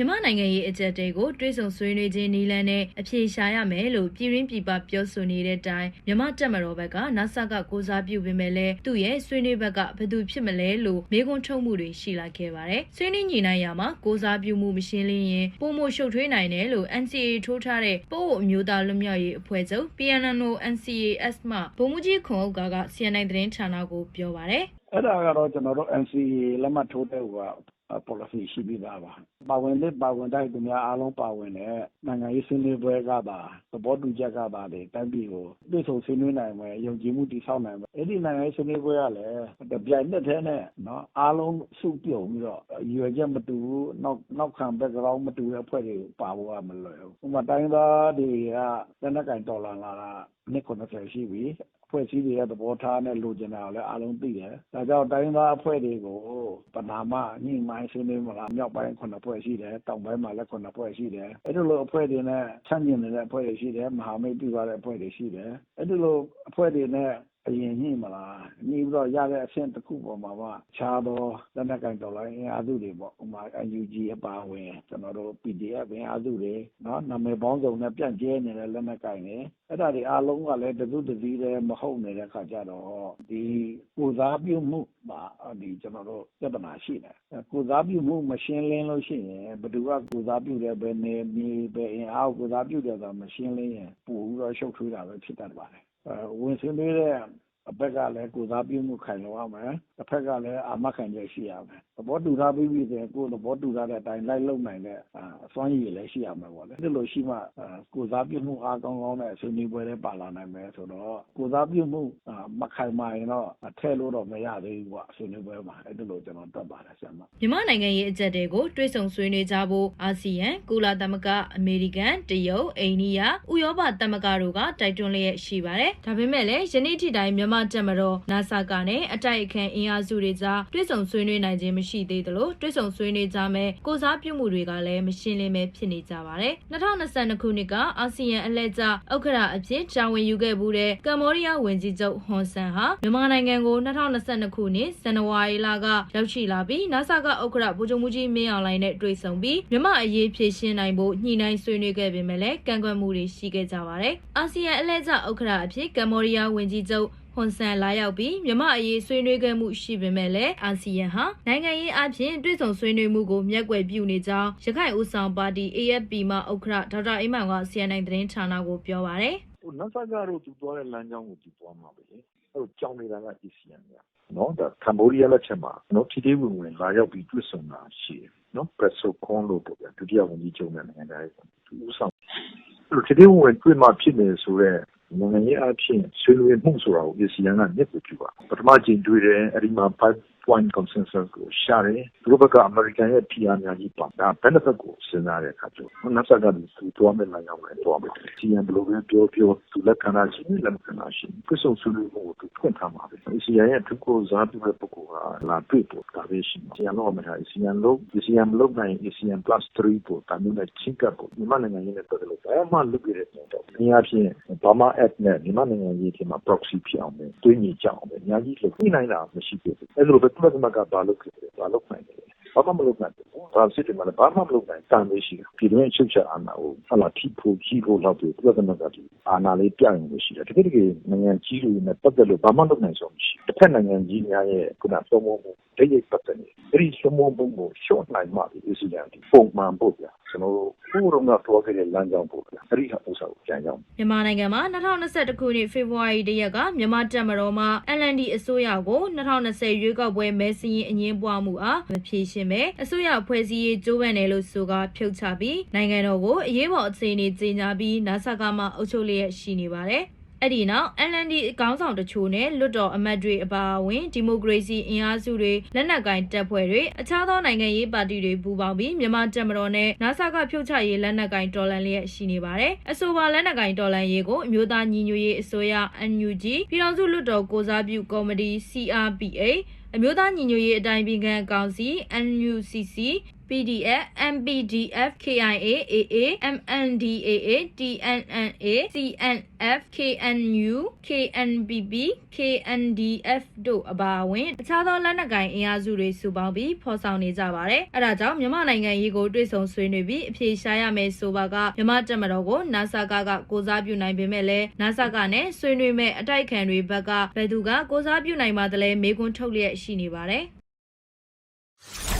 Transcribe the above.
မြန်မာနိုင်ငံရေးအကြက်တွေကိုတွဲဆုံဆွေးနွေးခြင်းနီလန်းနဲ့အပြေရှားရမယ်လို့ပြည်ရင်းပြည်ပပြောဆိုနေတဲ့အတိုင်းမြန်မာတက်မတော်ဘက်ကနာဆာကကိုစားပြုပေမဲ့လည်းသူ့ရဲ့ဆွေးနွေးဘက်ကဘယ်သူဖြစ်မလဲလို့မေးခွန်းထုတ်မှုတွေရှိလာခဲ့ပါတယ်။ဆွေးနွေးညီနိုင်ရာမှာကိုစားပြုမှုမရှင်းလင်းရင်ပုံမှုရှုပ်ထွေးနိုင်တယ်လို့ NCA ထိုးထားတဲ့ပို့အမျိုးသားလွတ်မြောက်ရေးအဖွဲ့ချုပ် PNNO NCAS မှဗိုလ်မှူးကြီးခွန်ဥက္ကာက CNN သတင်းဌာနကိုပြောပါတယ်။အဲ့ဒါကတော့ကျွန်တော်တို့ NCA လက်မှတ်ထိုးတဲ့ဟိုက policy ရှိပြီးသားပါပါဝင်တဲ့ပါဝင်တဲ့သူများအားလုံးပါဝင်တဲ့နိုင်ငံရေးဆွေးနွေးပွဲကပါသဘောတူချက်ကပါလေတိုင်းပြည်ကိုပြည်ဆုံဆွေးနွေးနိုင်မယ်ယုံကြည်မှုတည်ဆောက်နိုင်မယ်အဲ့ဒီနိုင်ငံရေးဆွေးနွေးပွဲကလည်းပြိုင်နှစ်သေးနဲ့နော်အားလုံးစုပြုံပြီးတော့ရွယ်ချက်မတူဘူးနောက်နောက်ခံ background မတူတဲ့အဖွဲ့တွေပါဖို့ကမလွယ်ဘူးဥပမာတိုင်းသားတွေကလက်နက်ကင်တော်လာလာတာနှစ်90ရှိပြီအဖွဲ့အစည်းတွေရဲ့သဘောထားနဲ့လိုချင်တာကိုလည်းအားလုံးသိတယ်။ဒါကြောင့်တိုင်းသားအဖွဲ့တွေကိုပ နာမညှိနှိုင်းဆွေးနွေးမလားမြောက်ပိုင်းခုနှစ်ဖွဲ့ရှိတယ်တောင်ပိုင်းမှာလည်းခုနှစ်ဖွဲ့ရှိတယ်။အဲ့ဒီလိုအဖွဲ့တွေနဲ့ဆန့်ကျင်နေတဲ့အဖွဲ့တွေရှိတယ်မဟာမိတ်ပြုထားတဲ့အဖွဲ့တွေရှိတယ်။အဲ့ဒီလိုအဖွဲ့တွေနဲ့ အရင်ညှိမလားညှိပြီးတော့ရတဲ့အဆင့်တစ်ခုပေါ်မှာမှခြားသောလက်နက်ကင်တော်လိုင်းအင်အားစုတွေပေါ့ဥမာ UNG အပါအဝင်ကျွန်တော်တို့ PDF အင်အားစုတွေနော်နာမည်ပေါင်းစုံနဲ့ပြန့်ကျဲနေတဲ့လက်နက်ကင်တွေအဲ့ဒါတွေအားလုံးကလည်းတစုတစည်းတည်းမဟုတ်နေတဲ့ခါကျတော့ဒီကိုစားပြုမှုမှာဒီကျွန်တော်တို့ပြဿနာရှိတယ်ကိုစားပြုမှုမရှင်းလင်းလို့ရှိရင်ဘယ်သူကကိုစားပြုတယ်ဘယ်နေမြေဘယ်အင်အားကိုစားပြုတယ်ဆိုတာမရှင်းလင်းရင်ပို့ပြီးတော့ရှုပ်ထွေးတာပဲဖြစ်တတ်ပါတယ် ဝင်ဆွေးနွေးတဲ့ အဘက်ကလည်းကိုစားပြုမှုခိုင်လုံရမယ်တစ်ဖက်ကလည်းအာမခံချက်ရှိရမယ်သဘောတူထားပြီးပြီဆိုရင်ကိုသဘောတူထားတဲ့အတိုင်းလိုက်လုပ်နိုင်တဲ့အစွမ်းရည်လည်းရှိရမယ်ပေါ့လေဒီလိုရှိမှကိုစားပြုမှုအားကောင်းကောင်းနဲ့ဆွေးနွေးပွဲတွေပါလာနိုင်မယ်ဆိုတော့ကိုစားပြုမှုမခိုင်မာရင်တော့ထဲလို့တော့မရသေးဘူးပေါ့ဆွေးနွေးပွဲမှာအဲ့ဒီလိုကျွန်တော်တွက်ပါတယ်ဆရာမမြန်မာနိုင်ငံရေးအကြက်တွေကိုတွဲဆုံဆွေးနွေးကြဖို့အာဆီယံကုလသမဂ္ဂအမေရိကန်တရုတ်အိန္ဒိယဥရောပသမဂ္ဂတို့ကတိုက်တွန်းလျက်ရှိပါတယ်ဒါပေမဲ့လည်းယနေ့ထိတိုင်းမြန်မာတက်မတော်နာဆာကနဲ့အတိုက်အခံအင်အားစုတွေကြား တွဲဆုံဆွေးနွေးနိုင်ခြင်း မရှိသေးသလို တွဲဆုံဆွေးနွေးကြမဲ့ကိုစားပြုမှုတွေကလည်း မရှင်းလင်းပဲဖြစ်နေကြပါတယ်2022ခုနှစ်က အာဆီယံအလှည့်ကျ ဥက္ကရာအဖြစ် တာဝန်ယူခဲ့မှုတဲ့ ကမ္ဘောဒီးယားဝန်ကြီးချုပ် ဟွန်ဆန်ဟာ မြန်မာနိုင်ငံကို2022ခုနှစ် ဇန်နဝါရီလက ရောက်ရှိလာပြီးနာဆာကဥက္ကရာဗိုလ်ချုပ်မှုကြီးမင်းအောင်လှိုင်နဲ့ တွေ့ဆုံပြီး မြန်မာအရေး ဖြေရှင်းနိုင်ဖို့ ညှိနှိုင်းဆွေးနွေးခဲ့ပေမဲ့လည်း ကန့်ကွက်မှုတွေ ရှိခဲ့ကြပါတယ် အာဆီယံအလှည့်ကျ ဥက္ကရာအဖြစ် ကမ္ဘောဒီးယားဝန်ကြီးချုပ်ဟွန်ဆန်လာရောက်ပြီးမြမအရေးဆွေးနွေးခဲ့မှုရှိပေမဲ့လည်းအာဆီယံဟာနိုင်ငံရေးအဖြစ်တွေ့ဆုံဆွေးနွေးမှုကိုမျက်ကွယ်ပြုနေကြောင်းရခိုင်ဦးဆောင်ပါတီ AFP မှဥက္ကဋ္ဌဒေါက်တာအိမ်မောင်က CNN သတင်းဌာနကိုပြောပါရယ်ဟိုနတ်ဆကတော့သူသွားတဲ့လမ်းကြောင်းကိုသူသွားမှာပဲလေအဲ့တော့ကြောင်းနေတာက ASEAN ကနော်ဒါကမ္ဘောဒီးယားလက်ချက်မှာနော်ထိတိဝင်ဝင်လာရောက်ပြီးတွေ့ဆုံတာရှိတယ်နော်ပရက်ဆိုခွန်လို့ပေါ့ဗျာဒုတိယဝန်ကြီးချုပ်နဲ့နိုင်ငံသားရေးသူဦးဆောင်အဲ့တော့ထိတိဝင်ဝင်တွေ့မှဖြစ်နေဆိုတော့ နိုင်ငံရေးအဖြစ်ဆွေးနွေးမှုဆိုတာကို ASEAN ကမျက်ကိုပြုပါပထမကြိမ်တွေ့တယ်အဲ့ဒီမှာ point consensus ကိုရှာတယ် သူတို့ဘက်က အမေရိကန်ရဲ့ PR များကြီးပါဒါ benefit ကို စဉ်းစားတဲ့အခါကျတော့နောက်ဆက်ကသူတွားမဲ့လမ်းကြောင်းပဲတွားမယ်စီယံဘယ်လိုပဲပြောပြော သူလက်ခံတာရှိလက်မခံတာရှိပြဿနာဆွေးနွေးမှုကို သူဖွင့်ထားမှာပဲစီယံရဲ့သူကိုစားပြုတဲ့ ပုဂ္ဂိုလ်က လာတွေ့ဖို့ ဒါပဲရှိမှာစီယံတော့မထားစီယံလို့စီယံမလုပ်နိုင်စီယံ plus 3ပို့တာမျိုးနဲ့ ချင်းကပ်ဖို့ မြန်မာနိုင်ငံရေးနဲ့ ပတ်သက်လို့ ဘာမှလုပ်ပြတဲ့ပုံတော့အများဖြင့်ဘာမှ act နဲ့ မြန်မာနိုင်ငံရေးထဲမှာ proxy ဖြစ်အောင်ပဲတွင်းညီကြအောင်ပဲ အများကြီးလုပ်ပြနိုင်တာ မရှိဘူး အဲလိုပဲကုလသမဂ္ဂဘာလုပ်ခဲ့တယ်ဘာလုပ်နိုင်တယ်ဘာမှမလုပ်နိုင်ဘူး။ဒါစစ်တယ်မှာလည်းဘာမှမလုပ်နိုင်တန်လေးရှိတယ်။ပြည်တွင်းချုပ်ချအာဏာကိုဟလာထိဖို့ကြီးဖို့လောက်ပြီးပြည်သမဂ္ဂတီအာဏာလေးပြရင်လို့ရှိတယ်။တကယ်တကယ်နိုင်ငံကြီးတွေနဲ့ပတ်သက်လို့ဘာမှလုပ်နိုင်ဆုံးမရှိဘူး။တစ်ဖက်နိုင်ငံကြီးများရဲ့ခုနသုံးဖို့မှုတရိပ်ပတ်သက်နေ။အဲ့ဒီသုံးဖို့မှုကိုရှော့နိုင်မှဒီအစီအစဉ်ဒီပုံမှန်ပို့ပြ။ကျွန်တော်တို့ ခုတော့ကတော့ခဲ့တဲ့လမ်းကြောင်းပို့ပြ။အဲ့ဒီဟာဥစ္စာကိုကြံကြောင်းမြန်မာနိုင်ငံမှာ2021ခုနှစ်ဖေဖော်ဝါရီလရက်ကမြန်မာတပ်မတော်မှ LND အစိုးရကို2020ရွေးကောက်ပွဲမဲစင်းရင်အငင်းပွားမှုအားမဖြေရှင်းပဲအစိုးရဖွဲ့စည်းရေးကြိုးပမ်းတယ်လို့ဆိုကာဖြုတ်ချပြီးနိုင်ငံတော်ကိုအရေးပေါ်အခြေအနေကြေညာပြီးနာဆာကမှအုပ်ချုပ်လျက်ရှိနေပါတယ် အဲ့ဒီနောက် LND ခေါင်းဆောင်တချို့နဲ့လွတ်တော်အမတ်တွေအပါအဝင်ဒီမိုကရေစီအင်အားစုတွေလက်နက်ကိုင်တပ်ဖွဲ့တွေအခြားသောနိုင်ငံရေးပါတီတွေပူးပေါင်းပြီးမြန်မာတပ်မတော်နဲ့နာဆာကဖြုတ်ချရေးလက်နက်ကိုင်တော်လှန်လျက်ရှိနေပါတယ်။အဆိုပါလက်နက်ကိုင်တော်လှန်ရေးကိုအမျိုးသားညီညွတ်ရေးအစိုးရ NUG ပြည်ထောင်စုလွတ်တော်ကိုစားပြုကော်မတီ CRPA အမျိုးသားညီညွတ်ရေးအတိုင်းပင်ခံကောင်စီ NUCC PDF MPDF KIA AA MNDAA TNNA CNF KNU KNPP KNDF တို့အပါအဝင်အခြားသောလက်နက်ကိုင်အင်အားစုတွေစုပေါင်းပြီးဖော်ဆောင်နေကြပါတယ်။အဲဒါကြောင့်မြန်မာနိုင်ငံရေးကိုတွေ့ဆုံဆွေးနွေးပြီးအပြေရှားရမယ်ဆိုပါကမြန်မာတပ်မတော်ကို NASA ကကကိုစားပြုနိုင်ပေမဲ့လည်း NASA ကနဲ့ဆွေးနွေးမဲ့အတိုက်ခံတွေဘက်ကဘယ်သူကကိုစားပြုနိုင်ပါသလဲမေးခွန်းထုတ်လျက်ရှိနေပါတယ်။